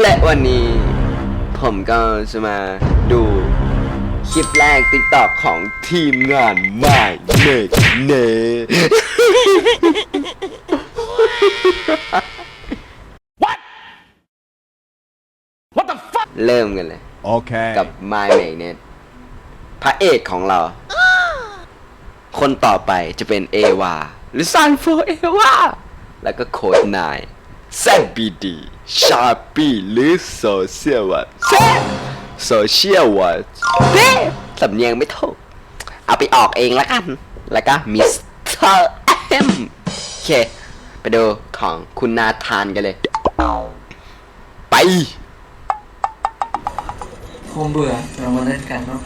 และวันนี้ผมก็จะมาดูคลิปแรกติ๊กตอกของทีมงานไม่เนกเน What the fuck? เริ่มกันเลย Okay. กับ My Magnet พระเอกของเรา คนต่อไปจะเป็นเอวาหรือซันโฟเอวาแล้วก็โค้ดนายแซบบีดี ชาปีหรือโซเชียลวัตโซเชียลวัตเด้สำเนียงไม่ถูกเอาไปออกเองแล้วกัน แล้วก็มิสเตอร์เอ็มโอเค ไปดูของคุณนาธานกันเลย ไปคงเบื่อเรามาเล่นกันเนาะ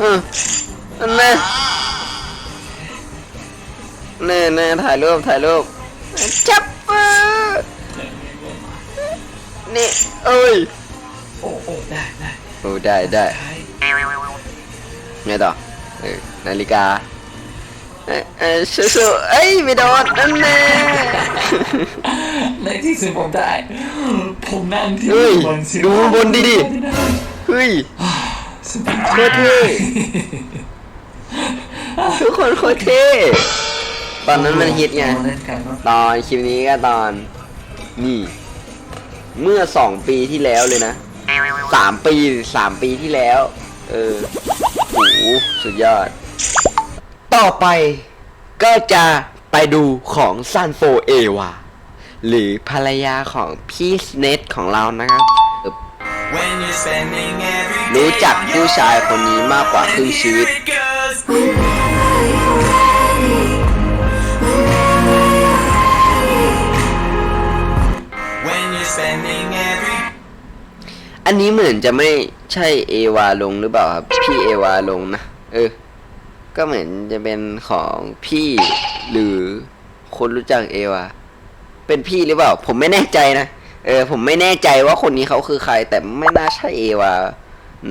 อืมอันแน่ แน่แน่ถ่ายรูปถ่ายรูปจับมือนี่เอ้ยโอ้โอ้ได้ได้โอ้ได้ได้ใช่ไงต่อเออนาฬิกาเอ้ยเอ้ยสู้ๆเอ้ยไม่โดนนั่นแน่ในที่สุดผมได้ ผมนั่งที่เฮ้ยบนสิดูบนดิดิเฮ้ยสบายโคตรเท่ทุกคนโคตรเท่ ตอนนั้นมันฮิตไงเรามาเล่นกันเนาะตอนคลิปนี้ก็ตอน นี่ เมื่อสองปีที่แล้วเลยนะสามปีสามปีที่แล้ว เออโหสุดยอด ต่อไปก็จะไปดูของซันโฟเอวาหรือภรรยาของพี่เน็ตของเรานะครับเออ When you're spending every day รู้จัก on ผู้ชายคนนี้มากกว่าครึ่งชีวิต อันนี้เหมือนจะไม่ใช่เอวาลงหรือเปล่าครับ พี่เอวาลงนะ เออ ก็เหมือนจะเป็นของพี่หรือคนรู้จักเอวา เป็นพี่หรือเปล่า ผมไม่แน่ใจนะ เออ ผมไม่แน่ใจว่าคนนี้เขาคือใคร แต่ไม่น่าใช่เอวา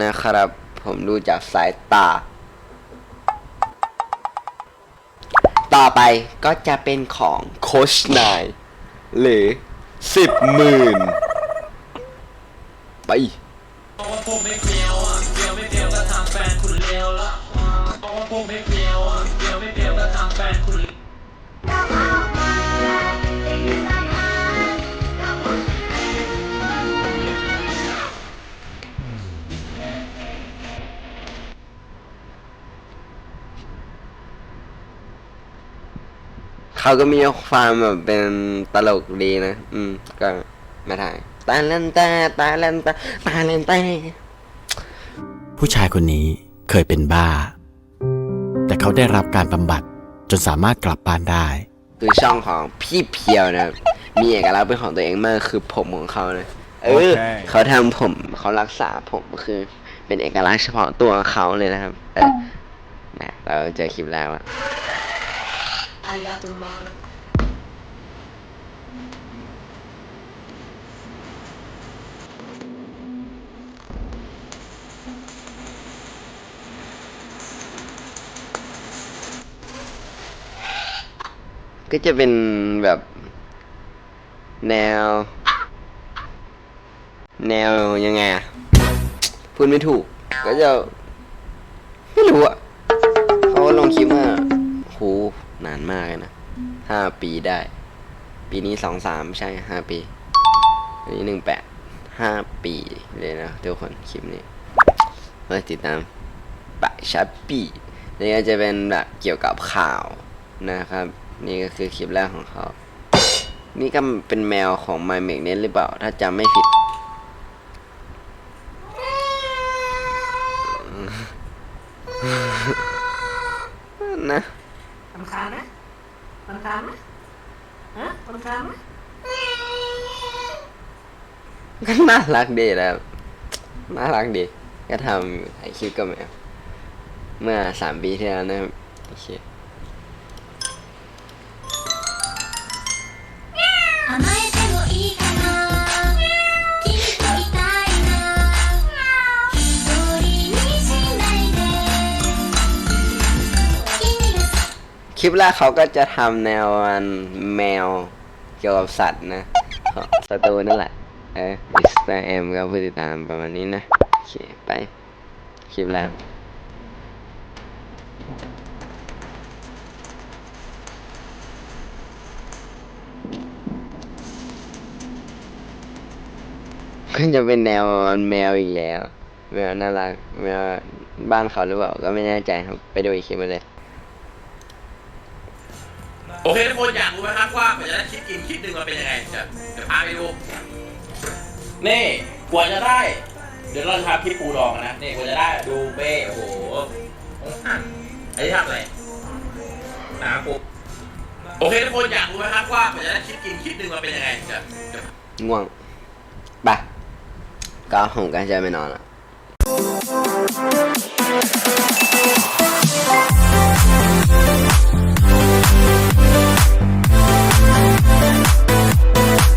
นะครับ ผมดูจากสายตา ต่อไปก็จะเป็นของโคชนายหรือสิบหมื่น ไปบอกว่าผมไม่เปรี้ยวอะเปรี้ยวไม่เปรี้ยวก็ทำแฟนคุณเลวละบอกว่าผมไม่เปรี้ยวอะเปรี้ยวไม่เปรี้ยวก็ทำแฟนคุณเขาก็มีความแบบเป็นตลกดีนะ อืม ก็มาถ่าย ตาเลนตาตาเลนตาตาเลนตาผู้ชายคนนี้เคยเป็นบ้า แต่เขาได้รับการบำบัดจนสามารถกลับบ้านได้ คือช่องของพี่เพียวนะครับมีเอกลักษณ์เป็นของตัวเองมากคือผมของเขานะเออโอเคเขาทำผมเขารักษาผมคือ เป็นเอกลักษณ์เฉพาะตัวของเขาเลยนะครับเออนะเราเจอคลิปแล้วอะ ก็จะเป็นแบบแนว แนวยังไงอะพูดไม่ถูก ก็จะ ไม่รู้อะเขาลงคลิปมาโหนานมากเลยนะห้าปีได้ ปีนี้สองสามใช่ห้าปีอันนี้หนึ่งแปดห้าปีเลยนะทุกคนคลิปนี้มาติดตามปะชัปปี้นี่ก็จะเป็นแบบเกี่ยวกับข่าวนะครับ นี่ก็คือคลิปแรกของเขา นี่ก็เป็นแมวของ My m a g n e t หรือเปล่า ถ้าจำไม่ผิด นะรำคาญไหมรำคาญไหมฮะรำคาญไหมก็น่ารักดีแล้วน่ารักดี ก็ทำไอคลิปกับแมว เมื่อสามปีที่แล้วนะครับโอเค คลิปแรกเขาก็จะทำแนวมันแมวเกี่ยวกับสัตว์นะของสตูนั่นแหละ เออมิสเตอร์เอ็มก็ผู้ติดตามประมาณนี้นะ โอเค ไป คลิปแล้วก็จะเป็นแนวแมวอีกแล้วแมวน่ารักแมวบ้านเขาหรือเปล่าก็ไม่แน่ใจครับ ไปดูอีกคลิปมาเลย โอเคทุกคนอยากรู้ไหมครับว่ามันจะได้คลิปกินคลิปหนึ่งมาเป็นยังไงเดี๋ยวเดี๋ยวพาไปดูนี่กว่าจะได้ เดี๋ยวเราจะทำคลิปปูดองนะนี่กว่าจะได้ดูเบ้โอ้โหองค์อันไอ้นี่ทำอะไรน้ำปูโอเคทุกคนอยากรู้ไหมครับว่ามันจะได้คลิปกินคลิปหนึ่งมาเป็นยังไงเดี๋ยวเดี๋ยวง่วงไปก็ผมก็จะไปนอนละ